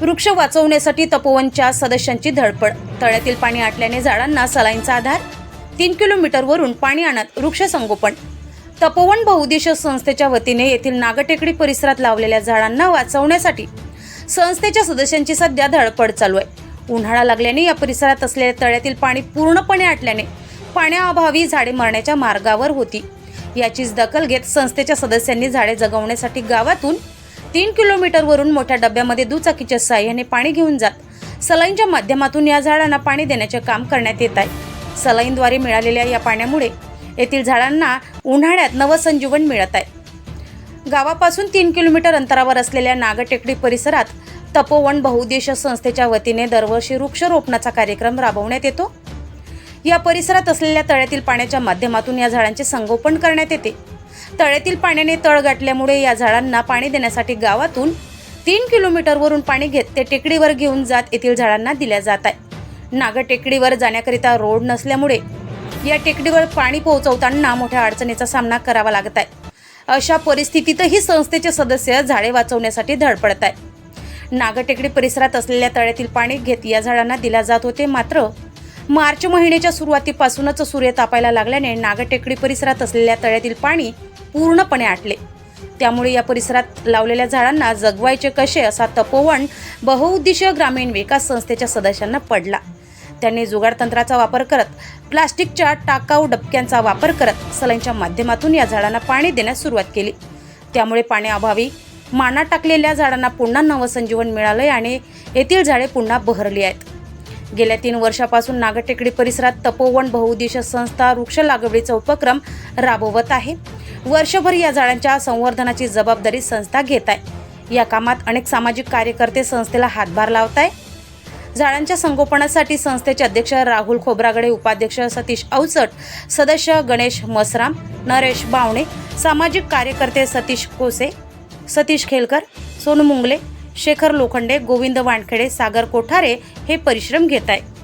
वृक्ष वाचवण्यासाठी तपोवनच्या सदस्यांची धडपड. तळ्यातील पाणी आटल्याने झाडांना सलाईंचा आधार. तीन किलोमीटरवरून पाणी आणत वृक्ष संगोपन. तपोवन बहुउद्देशीय संस्थेच्या वतीने येथील नागटेकडी परिसरात लावलेल्या झाडांना वाचवण्यासाठी संस्थेच्या सदस्यांची सध्या धडपड चालू आहे. उन्हाळा लागल्याने या परिसरात असलेल्या तळ्यातील पाणी पूर्णपणे आटल्याने पाण्याअभावी झाडे मरण्याच्या मार्गावर होती. याचीच दखल घेत संस्थेच्या सदस्यांनी झाडे जगवण्यासाठी गावातून तीन किलोमीटरवरून मोठ्या डब्यामध्ये दुचाकीच्या साह्याने पाणी घेऊन जात. सलाईनच्या माध्यमातून या झाडांना पाणी देण्याचे काम करण्यात येत आहे. सलाईनद्वारे मिळालेल्या या पाण्यामुळे येथील झाडांना उन्हाळ्यात नवसंजीवन मिळत आहे. गावापासून तीन किलोमीटर अंतरावर असलेल्या नागटेकडी परिसरात तपोवन बहुउद्देश संस्थेच्या वतीने दरवर्षी वृक्षरोपणाचा कार्यक्रम राबवण्यात येतो. या परिसरात असलेल्या तळ्यातील पाण्याच्या माध्यमातून या झाडांचे संगोपन करण्यात येते. तळ्यातील पाण्याने तळ गाठल्यामुळे या झाडांना पाणी देण्यासाठी गावातून तीन किलोमीटरवरून पाणी घेत ते टेकडीवर घेऊन जात येथील झाडांना दिल्या जात आहे. नागर टेकडीवर जाण्याकरिता रोड नसल्यामुळे या टेकडीवर पाणी पोहोचवताना मोठ्या अडचणीचा सामना करावा लागत आहे. अशा परिस्थितीतही संस्थेचे सदस्य झाडे वाचवण्यासाठी धडपडत आहे नागटेकडी परिसरात असलेल्या तळ्यातील पाणी घेत या झाडांना दिला जात होते मात्र मार्च महिन्याच्या सुरुवातीपासूनच सूर्य तापायला लागल्याने नागटेकडी परिसरात असलेल्या तळ्यातील पाणी पूर्णपणे आटले. त्यामुळे या परिसरात लावलेल्या झाडांना जगवायचे कसे असा तपोवन बहुउद्देशीय ग्रामीण विकास संस्थेच्या सदस्यांना पडला. त्यांनी जुगाड तंत्राचा वापर करत प्लास्टिकच्या टाकाऊ डबक्यांचा वापर करत सलाईंच्या माध्यमातून या झाडांना पाणी देण्यास सुरुवात केली. त्यामुळे पाण्याअभावी माना टाकलेल्या झाडांना पुन्हा नवसंजीवन मिळालंय आणि येथील झाडे पुन्हा बहरली आहेत. गेल्या तीन वर्षापासून नागटेकडी परिसरात तपोवन बहुउद्देशीय संस्था वृक्ष लागवडीचा उपक्रम राबवत आहे. वर्षभर या झाडांच्या संवर्धनाची जबाबदारी संस्था घेत आहे. या कामात अनेक सामाजिक कार्यकर्ते संस्थेला हातभार लावत आहे झाडांच्या संगोपनासाठी संस्थेचे अध्यक्ष राहुल खोब्रागडे उपाध्यक्ष सतीश अवचट सदस्य गणेश मसराम नरेश बावणे सामाजिक कार्यकर्ते सतीश कोसे सतीश खेलकर सोनू मुंगले शेखर लोखंडे गोविंद वानखेडे सागर कोठारे हे परिश्रम घेत आहे